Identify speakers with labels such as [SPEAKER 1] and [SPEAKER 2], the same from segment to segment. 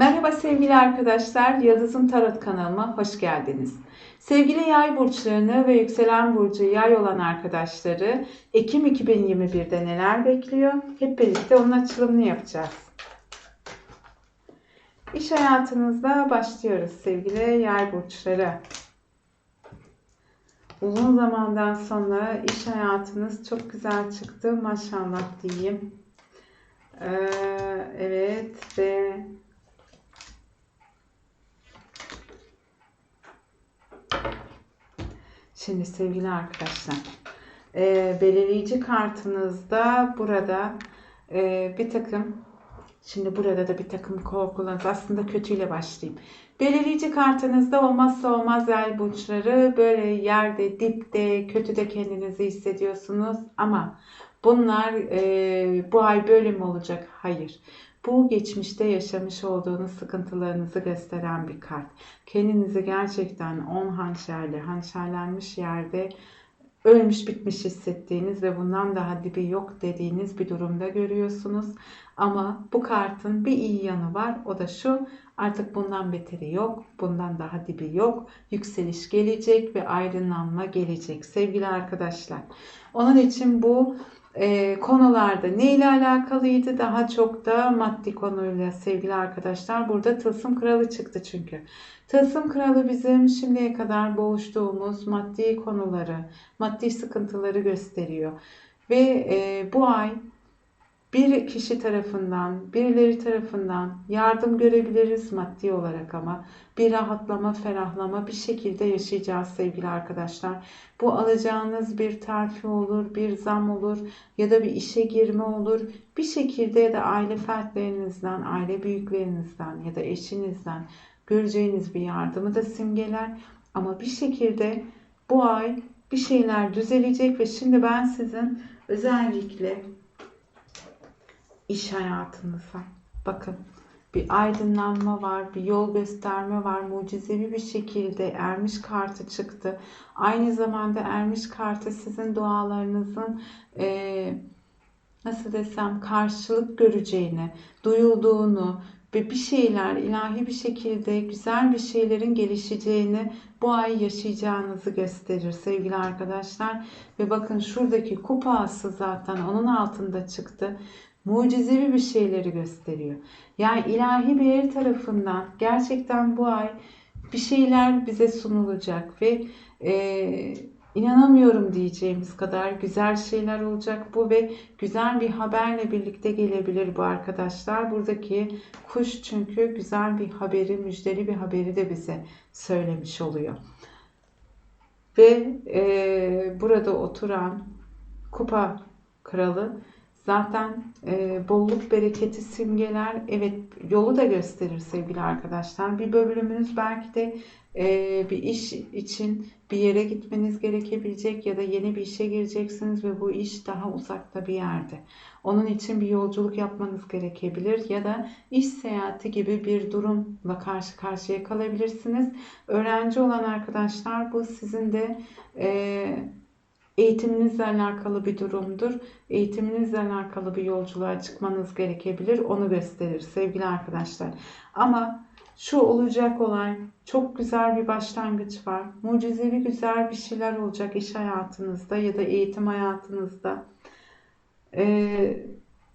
[SPEAKER 1] Merhaba sevgili arkadaşlar, Yıldızım Tarot kanalıma hoş geldiniz. Sevgili yay burçlarını ve yükselen burcu yay olan arkadaşları Ekim 2021'de neler bekliyor? Hep birlikte onun açılımını yapacağız. İş hayatınızda başlıyoruz sevgili yay burçları. Uzun zamandan sonra iş hayatınız çok güzel çıktı. Maşallah diyeyim. Ee, evet ve Şimdi sevgili arkadaşlar, e, belirleyici kartınızda burada e, bir takım, şimdi burada da bir takım korkularınız, aslında kötüyle başlayayım. Belirleyici kartınızda olmazsa olmaz el burçları böyle yerde, dipte, kötüde kendinizi hissediyorsunuz ama bunlar e, bu ay böyle mi olacak? Hayır. Bu geçmişte yaşamış olduğunuz sıkıntılarınızı gösteren bir kart. Kendinizi gerçekten on hançerli, hançerlenmiş yerde ölmüş bitmiş hissettiğiniz ve bundan daha dibi yok dediğiniz bir durumda görüyorsunuz. Ama bu kartın bir iyi yanı var. O da şu artık bundan beteri yok. Bundan daha dibi yok. Yükseliş gelecek ve aydınlanma gelecek sevgili arkadaşlar. Onun için bu e, konularda ne ile alakalıydı? Daha çok da maddi konuyla sevgili arkadaşlar. Burada tılsım kralı çıktı çünkü. Tılsım kralı bizim şimdiye kadar boğuştuğumuz maddi konuları, maddi sıkıntıları gösteriyor. Ve e, bu ay bir kişi tarafından, birileri tarafından yardım görebiliriz maddi olarak ama bir rahatlama, ferahlama bir şekilde yaşayacağız sevgili arkadaşlar. Bu alacağınız bir terfi olur, bir zam olur ya da bir işe girme olur. Bir şekilde ya da aile fertlerinizden, aile büyüklerinizden ya da eşinizden göreceğiniz bir yardımı da simgeler. Ama bir şekilde bu ay bir şeyler düzelecek ve şimdi ben sizin özellikle iş hayatınıza. Bakın bir aydınlanma var, bir yol gösterme var. Mucizevi bir şekilde ermiş kartı çıktı. Aynı zamanda ermiş kartı sizin dualarınızın e, nasıl desem karşılık göreceğini, duyulduğunu ve bir şeyler ilahi bir şekilde güzel bir şeylerin gelişeceğini bu ay yaşayacağınızı gösterir sevgili arkadaşlar. Ve bakın şuradaki kupası zaten onun altında çıktı mucizevi bir şeyleri gösteriyor. Yani ilahi bir el tarafından gerçekten bu ay bir şeyler bize sunulacak ve e, inanamıyorum diyeceğimiz kadar güzel şeyler olacak bu ve güzel bir haberle birlikte gelebilir bu arkadaşlar. Buradaki kuş çünkü güzel bir haberi, müjdeli bir haberi de bize söylemiş oluyor. Ve e, burada oturan kupa kralı Zaten e, bolluk bereketi simgeler. Evet yolu da gösterir sevgili arkadaşlar. Bir bölümünüz belki de e, bir iş için bir yere gitmeniz gerekebilecek ya da yeni bir işe gireceksiniz ve bu iş daha uzakta bir yerde. Onun için bir yolculuk yapmanız gerekebilir ya da iş seyahati gibi bir durumla karşı karşıya kalabilirsiniz. Öğrenci olan arkadaşlar bu sizin de e, eğitiminizle alakalı bir durumdur. Eğitiminizle alakalı bir yolculuğa çıkmanız gerekebilir. Onu gösterir sevgili arkadaşlar. Ama şu olacak olay çok güzel bir başlangıç var. Mucizevi güzel bir şeyler olacak iş hayatınızda ya da eğitim hayatınızda. Ee,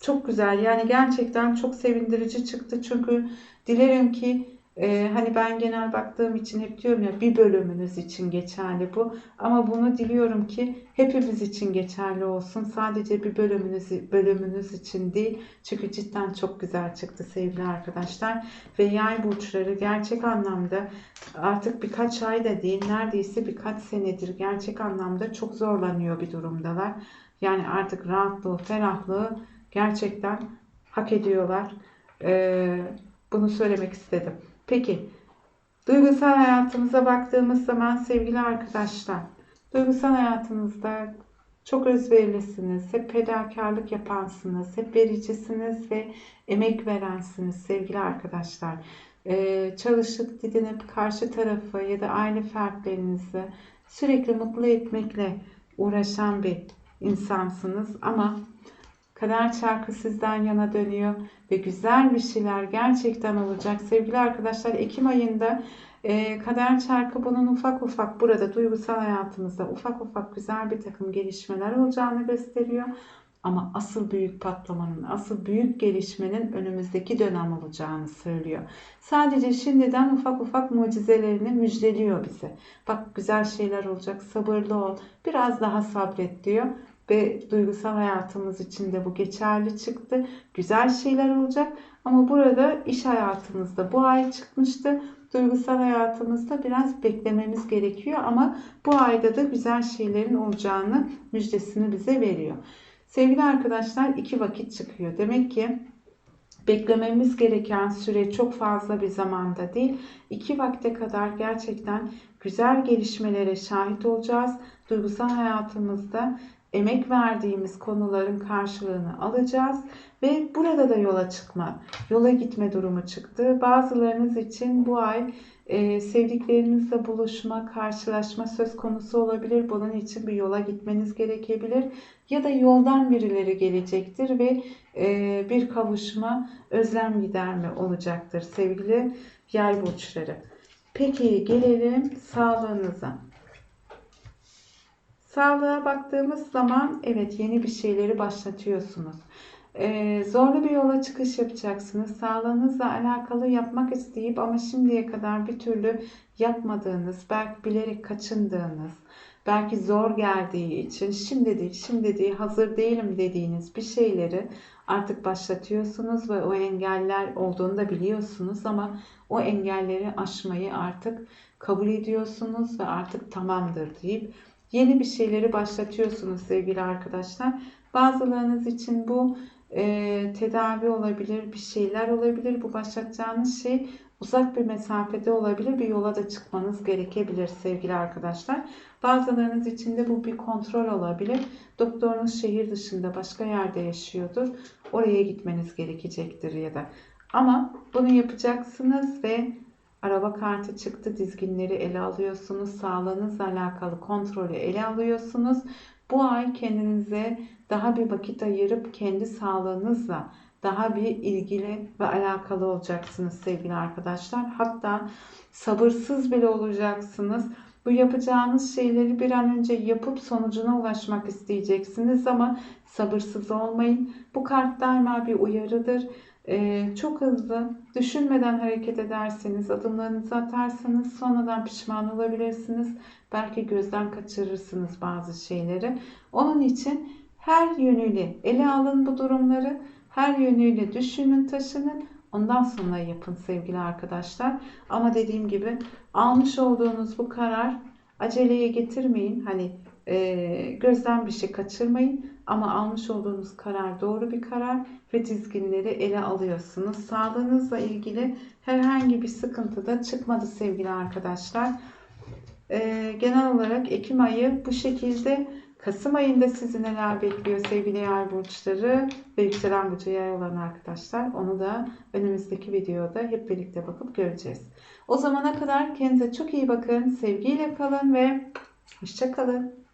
[SPEAKER 1] çok güzel yani gerçekten çok sevindirici çıktı. Çünkü dilerim ki ee, hani ben genel baktığım için hep diyorum ya bir bölümünüz için geçerli bu. Ama bunu diliyorum ki hepimiz için geçerli olsun. Sadece bir bölümünüz, bölümünüz için değil. Çünkü cidden çok güzel çıktı sevgili arkadaşlar. Ve yay burçları gerçek anlamda artık birkaç ay da değil neredeyse birkaç senedir gerçek anlamda çok zorlanıyor bir durumdalar. Yani artık rahatlığı, ferahlığı gerçekten hak ediyorlar. Ee, bunu söylemek istedim. Peki, duygusal hayatımıza baktığımız zaman sevgili arkadaşlar, duygusal hayatınızda çok özverilisiniz, hep fedakarlık yapansınız, hep vericisiniz ve emek verensiniz sevgili arkadaşlar. Ee, çalışıp didinip karşı tarafı ya da aile fertlerinizi sürekli mutlu etmekle uğraşan bir insansınız ama Kader çarkı sizden yana dönüyor ve güzel bir şeyler gerçekten olacak. Sevgili arkadaşlar Ekim ayında e, kader çarkı bunun ufak ufak burada duygusal hayatımızda ufak ufak güzel bir takım gelişmeler olacağını gösteriyor. Ama asıl büyük patlamanın, asıl büyük gelişmenin önümüzdeki dönem olacağını söylüyor. Sadece şimdiden ufak ufak mucizelerini müjdeliyor bize. Bak güzel şeyler olacak, sabırlı ol, biraz daha sabret diyor. Ve duygusal hayatımız için de bu geçerli çıktı. Güzel şeyler olacak ama burada iş hayatımızda bu ay çıkmıştı. Duygusal hayatımızda biraz beklememiz gerekiyor ama bu ayda da güzel şeylerin olacağını müjdesini bize veriyor. Sevgili arkadaşlar iki vakit çıkıyor. Demek ki beklememiz gereken süre çok fazla bir zamanda değil. İki vakte kadar gerçekten güzel gelişmelere şahit olacağız. Duygusal hayatımızda emek verdiğimiz konuların karşılığını alacağız ve burada da yola çıkma, yola gitme durumu çıktı. Bazılarınız için bu ay e, sevdiklerinizle buluşma, karşılaşma söz konusu olabilir. Bunun için bir yola gitmeniz gerekebilir. Ya da yoldan birileri gelecektir ve e, bir kavuşma, özlem giderme olacaktır sevgili yay burçları. Peki gelelim sağlığınıza. Sağlığa baktığımız zaman evet yeni bir şeyleri başlatıyorsunuz. Ee, zorlu bir yola çıkış yapacaksınız. Sağlığınızla alakalı yapmak isteyip ama şimdiye kadar bir türlü yapmadığınız, belki bilerek kaçındığınız, belki zor geldiği için şimdi değil, şimdi değil, hazır değilim dediğiniz bir şeyleri artık başlatıyorsunuz ve o engeller olduğunu da biliyorsunuz ama o engelleri aşmayı artık kabul ediyorsunuz ve artık tamamdır deyip yeni bir şeyleri başlatıyorsunuz sevgili arkadaşlar. Bazılarınız için bu e, tedavi olabilir, bir şeyler olabilir. Bu başlatacağınız şey uzak bir mesafede olabilir. Bir yola da çıkmanız gerekebilir sevgili arkadaşlar. Bazılarınız için de bu bir kontrol olabilir. Doktorunuz şehir dışında başka yerde yaşıyordur. Oraya gitmeniz gerekecektir ya da. Ama bunu yapacaksınız ve araba kartı çıktı. Dizginleri ele alıyorsunuz. Sağlığınızla alakalı kontrolü ele alıyorsunuz. Bu ay kendinize daha bir vakit ayırıp kendi sağlığınızla daha bir ilgili ve alakalı olacaksınız sevgili arkadaşlar. Hatta sabırsız bile olacaksınız. Bu yapacağınız şeyleri bir an önce yapıp sonucuna ulaşmak isteyeceksiniz ama sabırsız olmayın. Bu kart daima bir uyarıdır. Ee, çok hızlı, düşünmeden hareket ederseniz, adımlarınızı atarsanız sonradan pişman olabilirsiniz. Belki gözden kaçırırsınız bazı şeyleri. Onun için her yönüyle ele alın bu durumları. Her yönüyle düşünün, taşının. Ondan sonra yapın sevgili arkadaşlar. Ama dediğim gibi almış olduğunuz bu karar aceleye getirmeyin. Hani e, gözden bir şey kaçırmayın. Ama almış olduğunuz karar doğru bir karar ve dizginleri ele alıyorsunuz. Sağlığınızla ilgili herhangi bir sıkıntı da çıkmadı sevgili arkadaşlar. E, genel olarak Ekim ayı bu şekilde Kasım ayında sizi neler bekliyor sevgili yay burçları ve yükselen burcu yay olan arkadaşlar. Onu da önümüzdeki videoda hep birlikte bakıp göreceğiz. O zamana kadar kendinize çok iyi bakın. Sevgiyle kalın ve hoşçakalın.